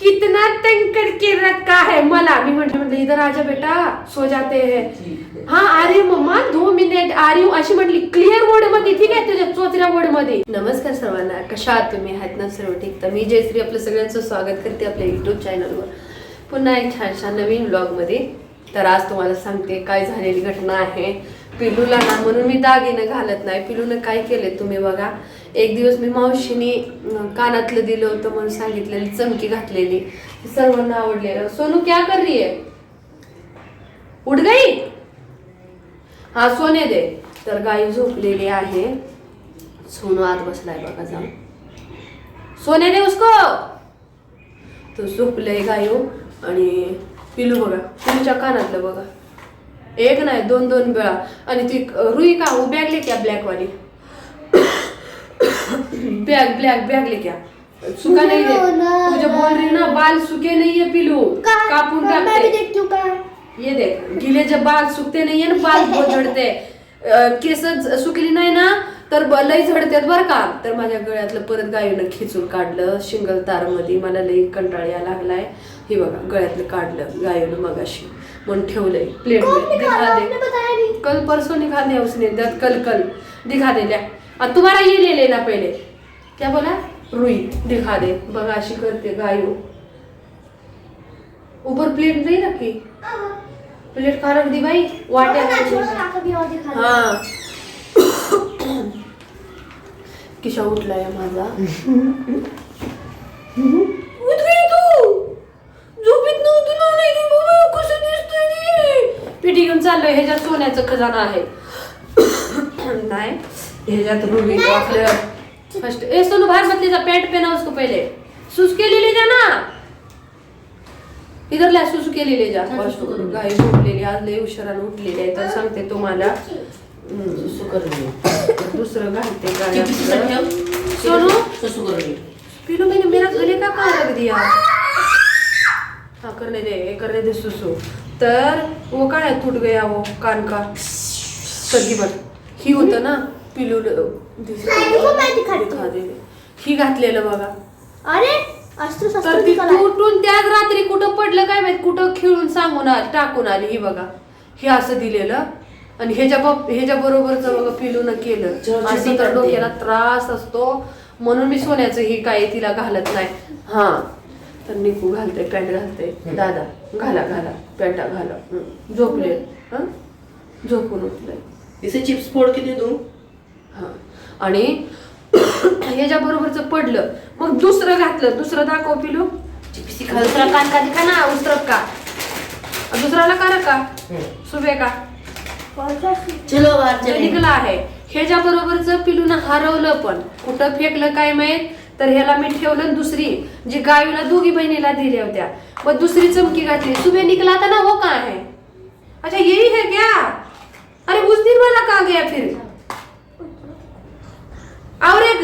कितना तंग करके रखा है? मला मी म्हटलं म्हटलं इधर आजा बेटा सो जाते हैं। हा। अरे मम्मा दो मिनिट आ रही हूँ। अशी म्हटली क्लिअर वर्डमध्ये ठीक आहे तुझ्या चोचऱ्या वर्डमध्ये. नमस्कार सर्वांना कशा आहात तुम्ही? आहेत ना सर्व ठीक? तर मी जयश्री आपलं सगळ्यांचं स्वागत करते आपल्या युट्यूब चॅनलवर पुन्हा एक छानशा नवीन ब्लॉगमध्ये. तर आज तुम्हाला सांगते काय झालेली घटना आहे. पिलूला ना म्हणून मी दागिने घालत नाही. पिलूनं काय केले तुम्ही बघा. एक दिवस मी मावशीने कानातलं दिलं होतं म्हणून सांगितलेली चमकी घातलेली. सर्वांना आवडलेलं. सोनू क्या कर रही है? उठ गई? हा सोने दे. तर गाई झोपलेली आहे. सोनू आत बसलाय बघा जाऊन. सोने दे उसको! तो झोपलंय गायो आणि पिलू बघा पिलूच्या कानातलं बघा. एक नाही दोन दोन वेळा. आणि ती रुई का उभ्या बॅग लेके ब्लॅकवाली बैग ब्लैक बैग लेके आ सूखा नहीं दे तुझे बोल रही ना बाल सूखे नहीं है पिलू कापून मैं भी टाकते हूँ ये देख गीले जब बाल सूखते नाही ना बाल बहुत झडते केस सुकली नाही ना तर लई झडतात बर का तर माझ्या गळ्यातलं परत गायीनं खिचून काढलं शिंगल तारमध्ये मला लई कंटाळ यायला लागलाय हे बघा गळ्यातलं काढलं गायीनं मगाशी म्हणून ठेवलंय प्लेट दिखा दे कल परसों निकाल दिया उसने कल कल दिखा दे लिया और तुम्हारा ये ले लेना पहले क्या बोला? रुई दिखा दे बघा अशी करते गायू ऊपर प्लेट नहीं रखी? प्लेट का रख दी भाई वाटे दो। हाँ. किशा उठलाय माझा. पिठी घेऊन चाललोय ह्याच्यात सोन्याचं खजाना आहे. नाही ह्याच्यात रुबी आपलं फर्स्ट ए सोनू बाहर मत ले जा पैंट पहना उसको पहले. सूस के लिए ले जा ना. इधर ला सुसू केली ले जा फर्स्ट गाई झोपलेली आज लय उशिरानं उठलेली आहे तर सांगते तुम्हाला. हम्म. दुसरं घालते गाड्या सोनू? पीलू मैंने मेरा गले का कहाँ रख दिया? हाँ करने दे करने दे सुसु. तर वो काय टूट गया वो कान का. सगी पण ही होतं ना पिलू हूँ। ही घातलेलं बघा. अरे तो तर ती है। तुटून त्याच रात्री कुठं पडलं काय माहीत? कुठं खेळून सांगून आ- टाकून आली ही बघा. हे असं दिलेलं. आणि ह्याच्या ह्याच्या बरोबरच बघा पिलून केलं. असं तर. डोक्याला त्रास असतो. म्हणून मी सोन्याचं ही काय तिला घालत नाही. हा. तर निकू घालते पॅन्ट घालते. दादा घाला घाला. पॅन्टा घाला. हं. झोपले. हा? झोपून उठले. इसे चिप्स फोड़ के दे दूं? हा. आणि ह्याच्या बरोबरच पडलं मग दुसरं घातलं दुसरं दाखव पिलू. दुसरा कान का दिखा ना उतरत का? और दूसरा का? का सुबह का? चलो निघला आहे. ह्याच्या बरोबरच पिलून हरवलं पण कुठं फेकलं काय माहीत? तर ह्याला मी ठेवलं दुसरी जी गावीला दोघी बहिणीला दिल्या होत्या. मग दुसरी चमकी घातली. सुबह निकला था ना वो कहाँ है अच्छा यही है क्या अरे उस दिन वाला कहाँ गया फिर? और एक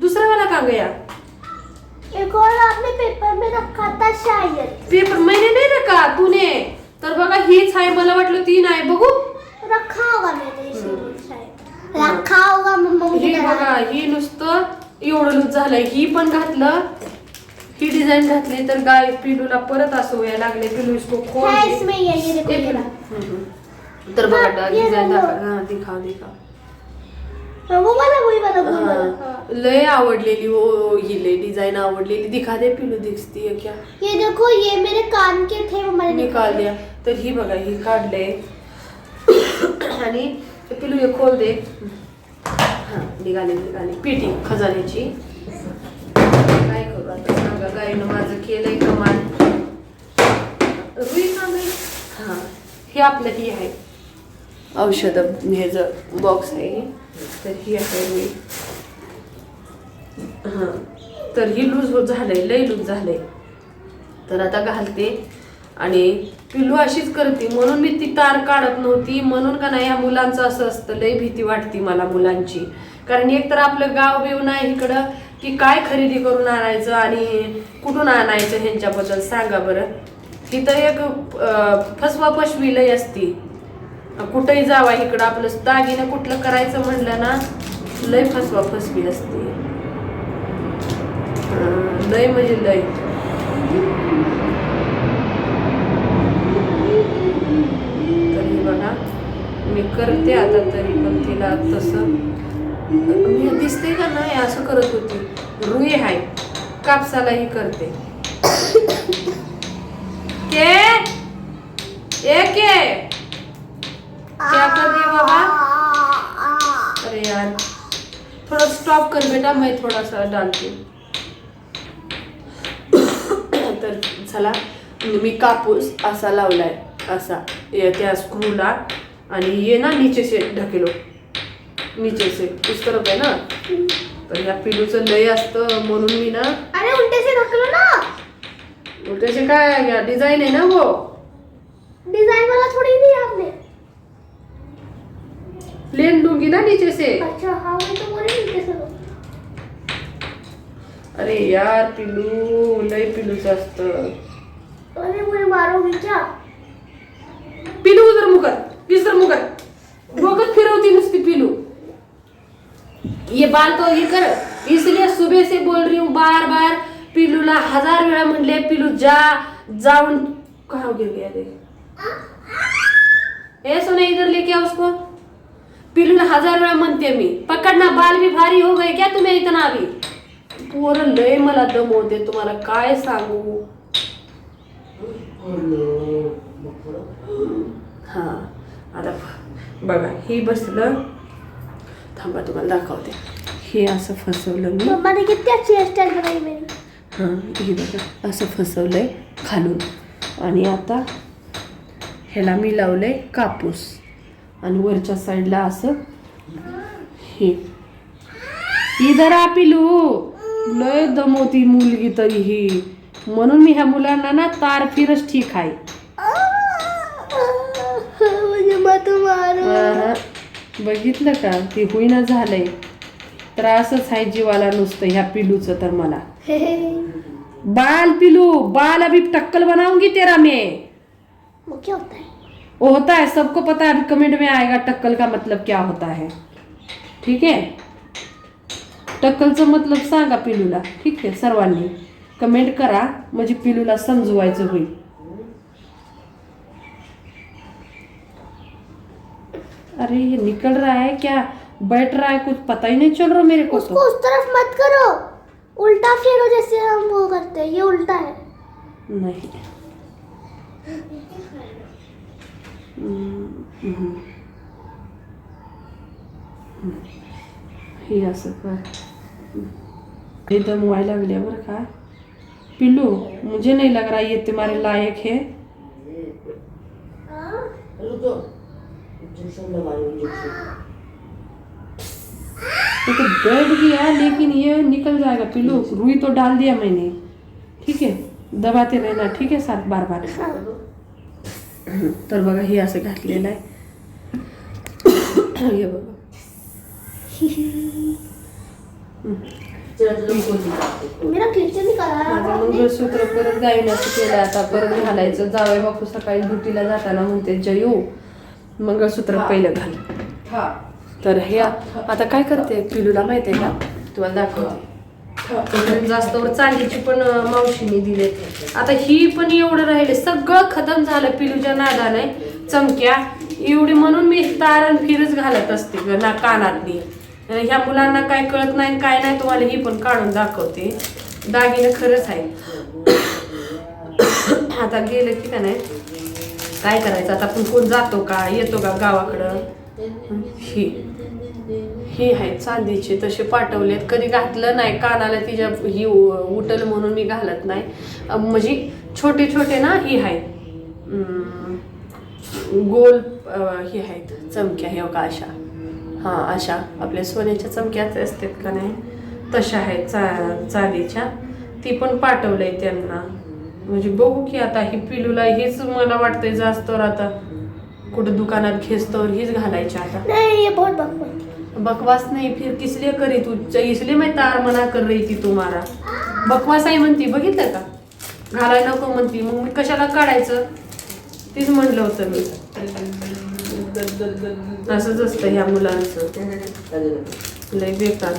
दूसरा वाला कहाँ गया? एक और आपने पेपर में रखा था शायद। पेपर मैंने नहीं रखा तूने। तर बघा हीच आहे मला वाटलं ती नाही बघू। रखा होगा मैंने इसीलिए शायद। रखा होगा मम्मा मुझे ही डरा बघा ही नुसतं एवढं लूज झालंय. ही पण घातलं. ही डिझाइन घातली तर गाय पिलूला परत असं व्हायला लागले. पिलू इसको खोल दे. इसमें ये ये देखो ये ये। हम्म, हम्म. तर बघा हाँ, ये डिझाइन रंग. दाखव हा दिखा दिखा. लय आवडलेली ही लय डिझाईन आवडलेली. दिखा दे पिलू दिसती है क्या? ये देखो ये मेरे कान के थे वो मैंने निकाल दिया तर ही बघा ही काढले आणि पिलू हे खोल दे. हा निघाली निघाली. पेटी खजान्याची. काय करू आता? सांगा गाईनं माझं केलंय कमाल. रुई नाही हा हे आपलं ही आहे. औषध ह्याच बॉक्स आहे. हे. तर ही आहे मी हां तर ही लूज होत झालंय लई लूज झालंय. तर आता घालते आणि पिल्लू अशीच करते. म्हणून मी ती तार काढत नव्हती. म्हणून का नाही या मुलांचं असं असतं लई भीती वाटते मला मुलांची. कारण एक तर आपलं गाव बिव नाही इकडं की काय खरेदी करून आणायचं आणि कुठून आणायचं ह्यांच्याबद्दल सांगा बरं. तिथं एक फसवा पशवी लई असती. कुठंही जावा इकडं. आपलं दागिनं कुठलं करायचं म्हणलं ना लय फसवा फसवी असते लय म्हणजे लय. तरी बघा मी करते आता तरी पण तिला तसं. मी दिसते का नाही असं करत होती. रुई आहे कापसालाही करते. स्टॉप कर बेटा मैं थोड़ा सा डालती हूँ। तर चला मी कापूस असा लावलाय असा. ये त्या स्क्रूला आणि ये ना नीचे से ढकेलो. नीचे से उस तरफ आहे ना? तर ह्या पिलूचं लय असतं म्हणून मी ना अरे उलटे से ढकलो ना. उलट्याचे काय डिझाईन आहे ना वो डिजाइन वाला थोड़ी दी आपने प्लेन लूँगी ना नीचे से। अच्छा हाँ तो बोले उल्टे से अरे यार पिलू लय पिलूचं असतं अरे मुझे मारोगी क्या? पिलू उधर मुकर इधर मुकर डोकं फिरवती नुसती पिलू ये बाल तो ये कर इसलिए सुबह से बोल रही हूँ बार बार पिलूला हज़ार वेळा म्हणले पिलू जा जाऊन कहा गिर गया देख। ए सोने इधर लेके आओ उसको। पिलूला हजार वेळा म्हणते मी पकडना बाल भी भारी हो गए क्या तुम्हें इतना अभी पोरं लय मला दमवते तुम्हाला काय सांगू? हा आता बघा हे बसलं. थांबा तुम्हाला दाखवते. हे असं फसवलं मी. मम्मा ने अच्छी बनाई मेरी? हां हे बघा असं फसवलंय खालून. आणि आता ह्याला मी लावलंय कापूस. आणि वरच्या साईडला असं हे. इधर पिलू. लय दमवती मुलगी तरी ही म्हणून मी ह्या मुलांना ना तार फिरच ठीक आहे. अहं. बघितलं का? ते होईना झालंय. त्रासच आहे जीवाला नुसतं ह्या पिलूचं तर मला. बाल पिलू बाल अभी टक्कल बनाऊंगी तेरा मैं. क्या होता है वो होता है सबको पता है अभी कमेंट में आएगा टक्कल का मतलब क्या होता है। ठीक है? टक्कलचं मतलब सांगा पिलूला। ठीक आहे सर्वांनी। कमेंट करा म्हणजे पिलूला समजवायचं होईल. अरे ये निकल रहा है क्या? बैठ रहा है कुछ पता ही नहीं चल रहा मेरे को उसको तो उस तरफ़ मत करो। उल्टा फेरो जैसे हम वो करते हैं ये उल्टा है। नहीं। हम्म. हम्म. हे असं कर एकदम व्हायला लागले बरं का पिल्लू मुझे नहीं लग रहा ये तुम्हारे लायक है। तो, तो बैठ गया लेकिन ये निकल जाएगा। पिल्लू रुई तो डाल दिया मैंने। ठीक है? दबाते रहना ठीक है सात बार बार तर बघा हे असं घातलेलं आहे. हे बघा. है। मंगळसूत्र परत गायण्याचं केलं आता परत घालायचं. जावई बापू सकाळी ड्युटीला जाताना म्हणते जयू मंगळसूत्र पहिलं घाल. तर हे आता काय करते पिलूला माहिती आहे का? तुम्हाला दाखवते. जास्त वर चांदीची पण मावशीने दिले आता ही पण एवढं राहिले सगळं खतम झालं पिलूच्या नादाने. चमक्या एवढी म्हणून मी तारण फिरच घालत असते ग ना कानातली. ह्या मुलांना काय कळत नाही काय नाही तुम्हाला ही पण काढून दाखवते. दागिनं खरंच आहे आता गेलं की का नाही? काय करायचं? आता आपण कोण जातो का? येतो का गावाकडं? ही. ही आहेत चांदीचे तसे पाठवलेत. कधी घातलं नाही कानाला तिच्या ही उ- म्हणून मी घालत नाही. म्हणजे छोटे छोटे ना ही आहेत. गोल ही आहेत. चमक्या हे का अशा. हां अशा. आपल्या सोन्याच्या चमक्याच असतात का नाही? तशा आहेत चा चांदीच्या. ती पण पाठवलंय त्यांना. म्हणजे बघू की आता ही पिलूला हीच मला वाटतंय जास्त आता कुठं दुकानात घेस्तवर हीच घालायच्या आता. बकवास नाही नहीं फिर किस लिए करी तू? च- इसलिए मैं तार मना कर रही थी तुम्हाला बकवास आहे म्हणती बघितलं का? घालायला नको म्हणती. मग मी कशाला काढायचं? तीच म्हणलं होतं मी. असंच असतं ह्या मुलांचं. लय बेकार.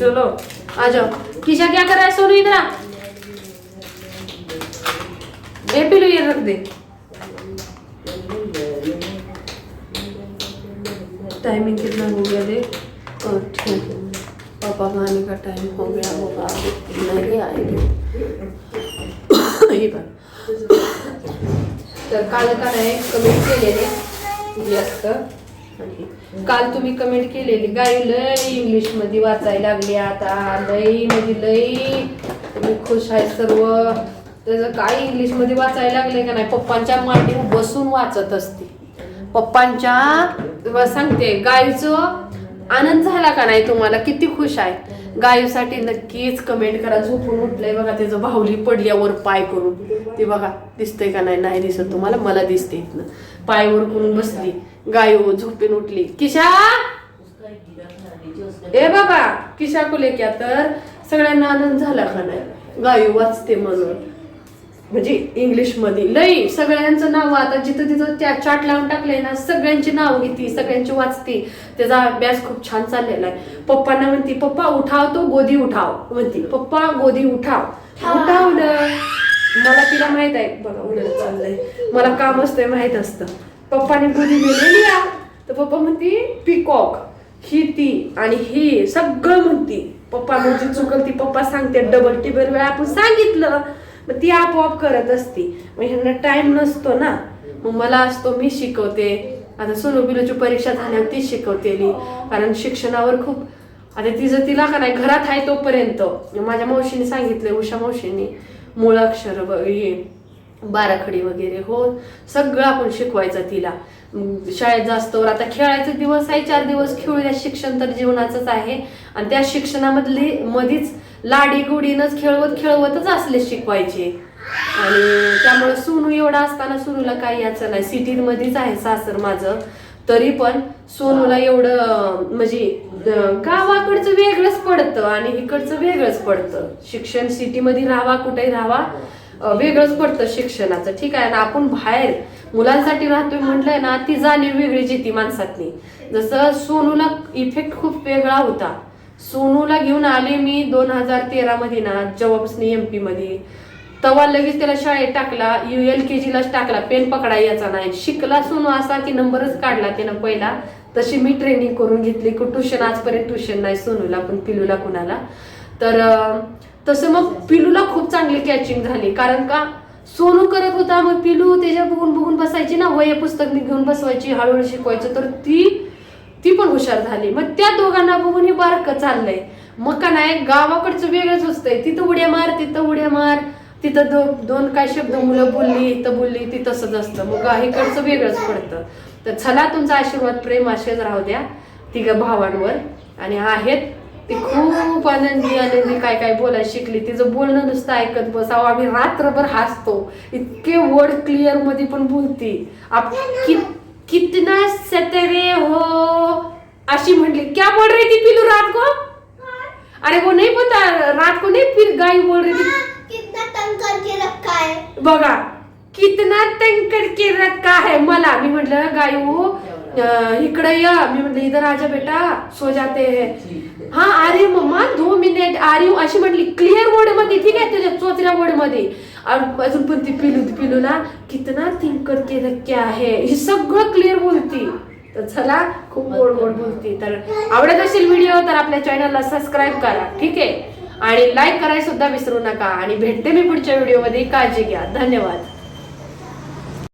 चलो आ जाओ किशा क्या कर रहा है? सोनू इधर ए पिलू ये रख दे. टाइमिंग कितना हो गया देख। और ठीक है। पापा खाने का टाइम हो गया होगा अभी नहीं आएंगे। ही तर काल का नाही कमेंट केलेले जास्त. काल तुम्ही कमेंट केलेली गाई लय इंग्लिशमध्ये वाचायला लागली आता लई म्हणजे लई तुम्ही खुश आहे सर्व. त्याचं काय इंग्लिशमध्ये वाचायला लागले का नाही? पप्पांच्या मांडीवर बसून वाचत असते. पप्पांच्या तुम्हाला सांगते गायीचं आनंद झाला का नाही तुम्हाला? किती खुश आहे. गायीसाठी नक्कीच कमेंट करा. झोपून उठलंय बघा त्याचं बाहुली पडल्यावर पाय करून. ते बघा दिसतंय का नाही? नाही दिसत तुम्हाला मला दिसते इथनं. पायवर करून बसली. गाय हो, झोपून उठली. किशा! ए बाबा किशा कुलेक्या तर सगळ्यांना आनंद झाला का नाही? गायू वाचते म्हणून. म्हणजे इंग्लिशमध्ये लई सगळ्यांचं नाव आता जिथं तिथं त्या चाट लावून टाकलंय ना सगळ्यांची नाव घेते सगळ्यांची वाचते. त्याचा अभ्यास खूप छान चाललेला आहे. पप्पांना म्हणते पप्पा उठाव तो गोदी उठाव. म्हणते पप्पा गोदी उठाव. उठावलं मला तिला माहीत आहे. बघा उन्हाळ्यात चाललंय. मला काम असतंय माहीत असतं. पप्पाने गोदी दिलेली आ तर पप्पा म्हणते पिकॉक. ही ती आणि ही सगळं म्हणती. पप्पा म्हणजे चुकल ती पप्पा सांगते. डबल टिबल वेळा आपण सांगितलं. मग ती आपोआप करत असती. मग ह्यांना टाइम नसतो ना. मग मला असतो मी शिकवते. आता सोनू बिलोची परीक्षा झाल्यावर ती शिकवतेली. कारण शिक्षणावर खूप आता तिचं तिला का नाही घरात आहे तोपर्यंत. माझ्या मावशीने सांगितलं उषा मावशीने मुळाक्षर हे बाराखडी वगैरे हो सगळं आपण शिकवायचं तिला. शाळेत जास्तवर आता खेळायचे दिवस आहे चार दिवस खेळूया शिक्षण तर जीवनाचंच आहे. आणि त्या शिक्षणामधली मधीच लाडी गुडीनच खेळवत खेळवतच असले शिकवायचे. आणि त्यामुळे सोनू एवढा असताना सोनूला काही याचं नाही. सिटीमध्येच आहे सासर माझं. तरी पण सोनूला एवढं म्हणजे गावाकडचं वेगळंच पडतं आणि इकडचं वेगळंच पडतं. शिक्षण सिटीमध्ये राहावा कुठेही राहावा वेगळंच पडतं शिक्षणाचं. ठीक आहे ना आपण बाहेर मुलांसाठी राहतोय म्हटलंय ना ती जाणीव वेगळीच येते माणसातली. जसं सोनूला इफेक्ट खूप वेगळा होता. सोनूला घेऊन आले मी दोन हजार तेरा मध्ये ना जवाबसनी एम पीमध्ये तेव्हा लगेच त्याला शाळेत टाकला यू एल के जीलाच टाकला पेन पकडा याचा नाही. शिकला सोनू असा की नंबरच काढला त्यानं पहिला. तशी मी ट्रेनिंग करून घेतली की ट्युशन आजपर्यंत ट्युशन नाही सोनूला पण पिलूला कुणाला. तर तसं मग पिलूला खूप चांगली कॅचिंग झाली. कारण का? सोनू करत होता मग पिलू त्याच्या बघून बघून बसायची ना वय पुस्तक मी घेऊन बसवायची हळूहळू शिकवायचं. तर ती ती पण हुशार झाली. मग त्या दोघांना बघून हे बारक चाललंय. मग का नाही गावाकडचं वेगळंच असतंय. तिथं उड्या मार तिथं उड्या मार. तिथं दो दोन काय शब्द मुलं बोलली इथं बोलली ती तसंच असतं. मग इकडचं वेगळंच पडतं. तर चला तुमचा आशीर्वाद प्रेम असेच राहू द्या तिघ भावांवर. आणि आहेत ते खूप आनंदी आनंदी काय काय बोलायला शिकली. तिचं बोलणं नुसतं ऐकत बसावं. आम्ही रात्रभर हसतो. इतके वर्ड क्लिअरमध्ये पण बोलती. आप कि, कितना सतरे हो? अशी म्हटली क्या बोल रही थी पिलू रात को? अरे वो नहीं पता रात को नहीं फिर गाय बोल रही थी। कितना तंग करके रखा है। बघा कितना तंग करके रखा है मला. मी म्हटलं गायू इकडे या. मी म्हटलं इधर आजा बेटा सो जाते. हैं हा अरे मम्मा दो मिनिट. आ अशी म्हटली क्लिअर वर्डमध्ये ठीक आहे तुझ्या चोचऱ्या वर्डमध्ये. अजून पण ती पिलू पिलूला कितना थिंक के धक्के आहे. हे सगळं क्लिअर बोलती. तर चला खूप गोड गोड बोलती. तर आवडत असेल व्हिडिओ तर आपल्या चॅनलला सबस्क्राईब करा ठीक आहे? आणि लाईक करायला सुद्धा विसरू नका. आणि भेटते मी पुढच्या व्हिडिओमध्ये काळजी घ्या. धन्यवाद.